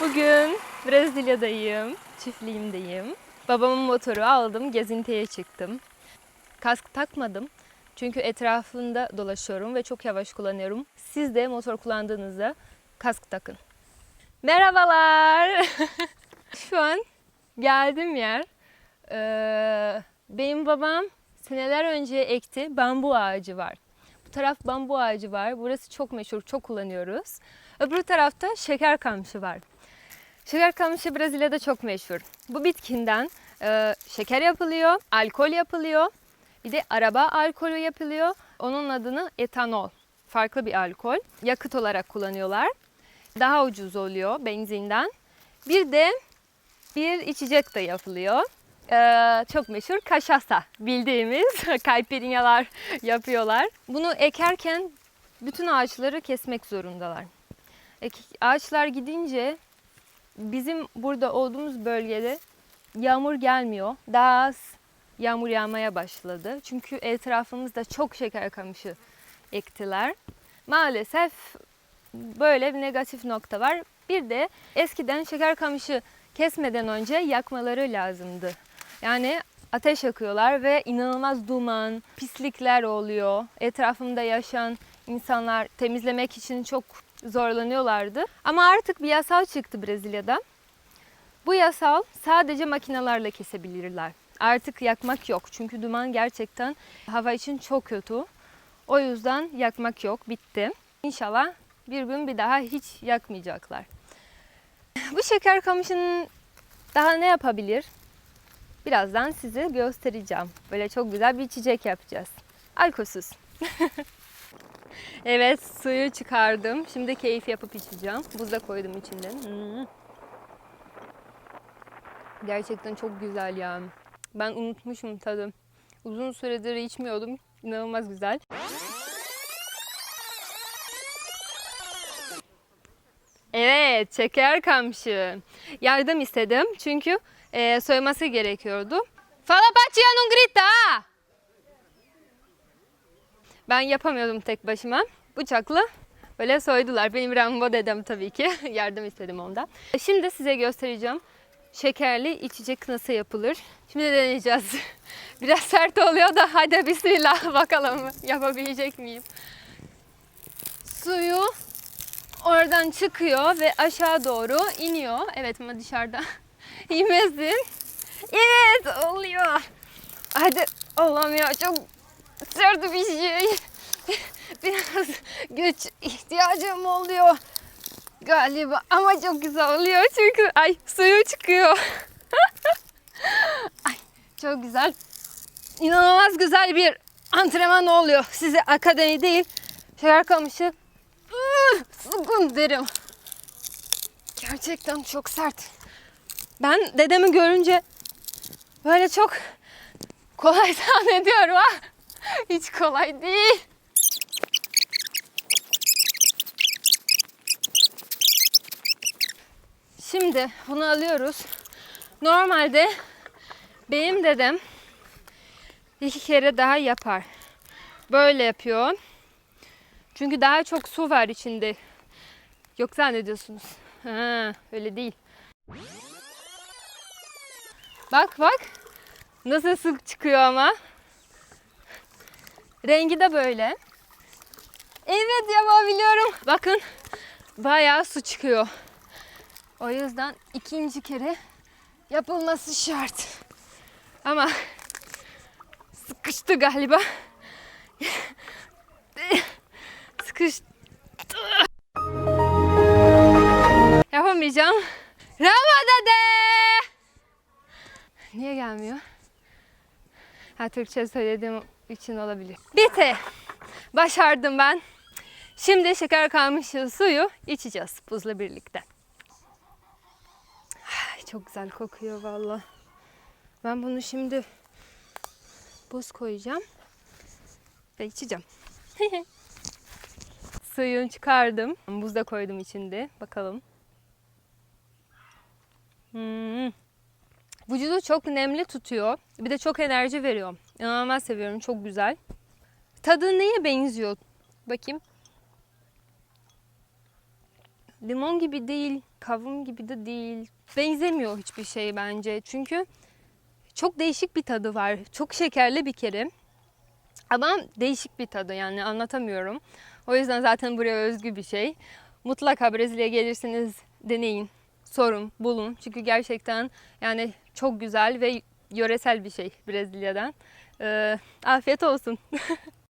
Bugün Brezilya'dayım, çiftliğimdeyim. Babamın motoru aldım, gezintiye çıktım. Kask takmadım çünkü etrafında dolaşıyorum ve çok yavaş kullanıyorum. Siz de motor kullandığınızda kask takın. Merhabalar. Şu an geldim yer. Ee, benim babam seneler önce ekti bambu ağacı var. Bu taraf bambu ağacı var. Burası çok meşhur, çok kullanıyoruz. Öbür tarafta şeker kamışı var. Şeker kamışı Brezilya'da çok meşhur. Bu bitkinden e, şeker yapılıyor, alkol yapılıyor. Bir de araba alkolü yapılıyor. Onun adını etanol. Farklı bir alkol. Yakıt olarak kullanıyorlar. Daha ucuz oluyor benzinden. Bir de bir içecek de yapılıyor. Ee, çok meşhur kaşasa bildiğimiz kaypirinyalar yapıyorlar. Bunu ekerken bütün ağaçları kesmek zorundalar. Ağaçlar gidince bizim burada olduğumuz bölgede yağmur gelmiyor. Daha az yağmur yağmaya başladı. Çünkü etrafımızda çok şeker kamışı ektiler. Maalesef böyle bir negatif nokta var. Bir de eskiden şeker kamışı kesmeden önce yakmaları lazımdı. Yani ateş yakıyorlar ve inanılmaz duman, pislikler oluyor. Etrafımda yaşayan insanlar temizlemek için çok zorlanıyorlardı. Ama artık bir yasal çıktı Brezilya'da. Bu yasal sadece makinelerle kesebilirler. Artık yakmak yok. Çünkü duman gerçekten hava için çok kötü. O yüzden yakmak yok. Bitti. İnşallah bir gün bir daha hiç yakmayacaklar. Bu şeker kamışının daha ne yapabilir? Birazdan size göstereceğim. Böyle çok güzel bir içecek yapacağız. Alkolsüz. evet suyu çıkardım. Şimdi keyif yapıp içeceğim. Buzda koydum içinden. Hmm. Gerçekten çok güzel ya. Ben unutmuşum tadı. Uzun süredir içmiyordum. İnanılmaz güzel. Evet, şeker kamışı. Yardım istedim çünkü e, soyması gerekiyordu. Fala patia non grita! Ben yapamıyordum tek başıma. Bıçakla böyle soydular. Benim Rambo dedem tabii ki. Yardım istedim ondan. Şimdi size göstereceğim. Şekerli içecek nasıl yapılır? Şimdi deneyeceğiz. Biraz sert oluyor da hadi bismillah bakalım yapabilecek miyim? Suyu oradan çıkıyor ve aşağı doğru iniyor. Evet ama dışarıda inmesin. Evet oluyor. Hadi Allah'ım ya çok sert bir şey. Biraz güç ihtiyacım oluyor galiba ama çok güzel oluyor çünkü ay suyu çıkıyor. ay çok güzel. İnanılmaz güzel bir antrenman oluyor. Size akademi değil. Şeker kamışı sıkın derim. Gerçekten çok sert. Ben dedemi görünce böyle çok kolay zannediyorum ha. Hiç kolay değil. Şimdi bunu alıyoruz. Normalde benim dedem iki kere daha yapar. Böyle yapıyor. Çünkü daha çok su var içinde. Yok zannediyorsunuz. Ha, öyle değil. Bak bak. Nasıl sık çıkıyor ama. Rengi de böyle. Evet yapabiliyorum. Bakın bayağı su çıkıyor. O yüzden ikinci kere yapılması şart. Ama sıkıştı galiba. Sıkıştı. Yapamayacağım. Ramadade! Niye gelmiyor? Ha Türkçe söylediğim için olabilir. Bitti. Başardım ben. Şimdi şeker kalmış suyu içeceğiz buzla birlikte. Çok güzel kokuyor valla. Ben bunu şimdi buz koyacağım ve içeceğim. Suyunu çıkardım. Buzda koydum içinde. Bakalım. Hmm. Vücudu çok nemli tutuyor. Bir de çok enerji veriyor. İnanılmaz seviyorum. Çok güzel. Tadı neye benziyor? Bakayım. Limon gibi değil. kavun gibi de değil. Benzemiyor hiçbir şey bence. Çünkü çok değişik bir tadı var. Çok şekerli bir kere. Ama değişik bir tadı yani anlatamıyorum. O yüzden zaten buraya özgü bir şey. Mutlaka Brezilya'ya gelirseniz deneyin, sorun, bulun. Çünkü gerçekten yani çok güzel ve yöresel bir şey Brezilya'dan. Ee, afiyet olsun.